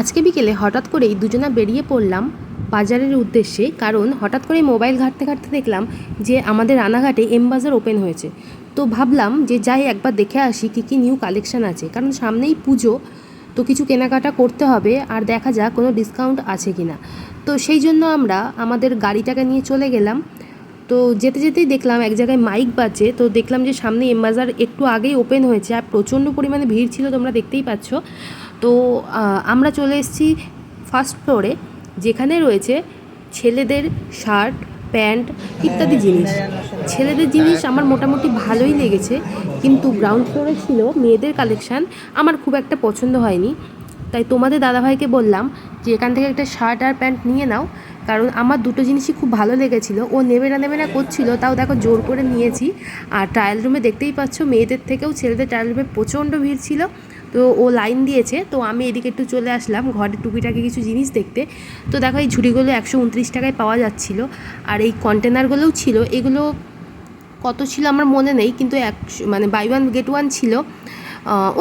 আজকে বিকেলে হঠাৎ করেই দুজনা বেরিয়ে পড়লাম বাজারের উদ্দেশ্যে, কারণ হঠাৎ করে মোবাইল ঘাঁটতে ঘাঁটতে দেখলাম যে আমাদের রানাঘাটে এম বাজার ওপেন হয়েছে। তো ভাবলাম যে যাই একবার দেখে আসি কী কী নিউ কালেকশন আছে, কারণ সামনেই পুজো, তো কিছু কেনাকাটা করতে হবে আর দেখা যাক কোনো ডিসকাউন্ট আছে কি না তো সেই জন্য আমরা আমাদের গাড়িটাকে নিয়ে চলে গেলাম। তো যেতে যেতেই দেখলাম এক জায়গায় মাইক বাজে তো দেখলাম যে সামনে এম বাজার একটু আগেই ওপেন হয়েছে আর প্রচণ্ড পরিমাণে ভিড় ছিল, তোমরা দেখতেই পাচ্ছ। তো আমরা চলে এসেছি ফার্স্ট ফ্লোরে যেখানে রয়েছে ছেলেদের শার্ট প্যান্ট ইত্যাদি জিনিস। ছেলেদের জিনিস আমার মোটামুটি ভালোই লেগেছে, কিন্তু গ্রাউন্ড ফ্লোরে ছিল মেয়েদের কালেকশান আমার খুব একটা পছন্দ হয়নি। তাই তোমাদের দাদাভাইকে বললাম যে, এখান থেকে একটা শার্ট আর প্যান্ট নিয়ে নাও। কারণ আমার দুটো জিনিসই খুব ভালো লেগেছিলো। ও নেবে না নেবে না করছিল, তাও দেখো জোর করে নিয়েছি। আর ট্রায়াল রুমে দেখতেই পাচ্ছ, মেয়েদের থেকেও ছেলেদের ট্রায়াল রুমে প্রচণ্ড ভিড় ছিল। তো ও লাইন দিয়েছে, তো আমি এদিকে একটু চলে আসলাম ঘরে টুকিটাকি কিছু জিনিস দেখতে। তো দেখো এই ঝুড়িগুলো একশো উনত্রিশ টাকায় পাওয়া যাচ্ছিল, আর এই কন্টেনারগুলোও ছিল। এগুলো কত ছিল আমার মনে নেই, কিন্তু একশো মানে বাই ওয়ান গেট ওয়ান ছিল।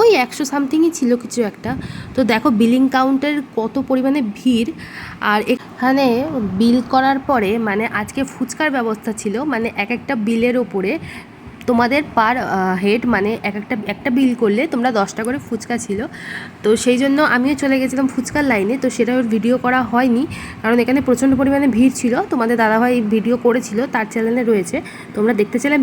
ওই একশো সামথিংই ছিল কিছু একটা। তো দেখো বিলিং কাউন্টের কত পরিমাণে ভিড়, আর এখানে বিল করার পরে মানে আজকে ফুচকার ব্যবস্থা ছিল মানে এক একটা বিলের ওপরে তোমাদের পার হেড মানে এক একটা একটা বিল করলে তোমরা দশটা করে ফুচকা ছিল। তো সেই জন্য আমিও চলে গেছিলাম ফুচকার লাইনে তো সেটা ওর ভিডিও করা হয়নি। কারণ এখানে প্রচণ্ড পরিমাণে ভিড় ছিল। তোমাদের দাদাভাই ভিডিও করেছিল, তার চ্যানেলে রয়েছে। তোমরা দেখতে চাইলে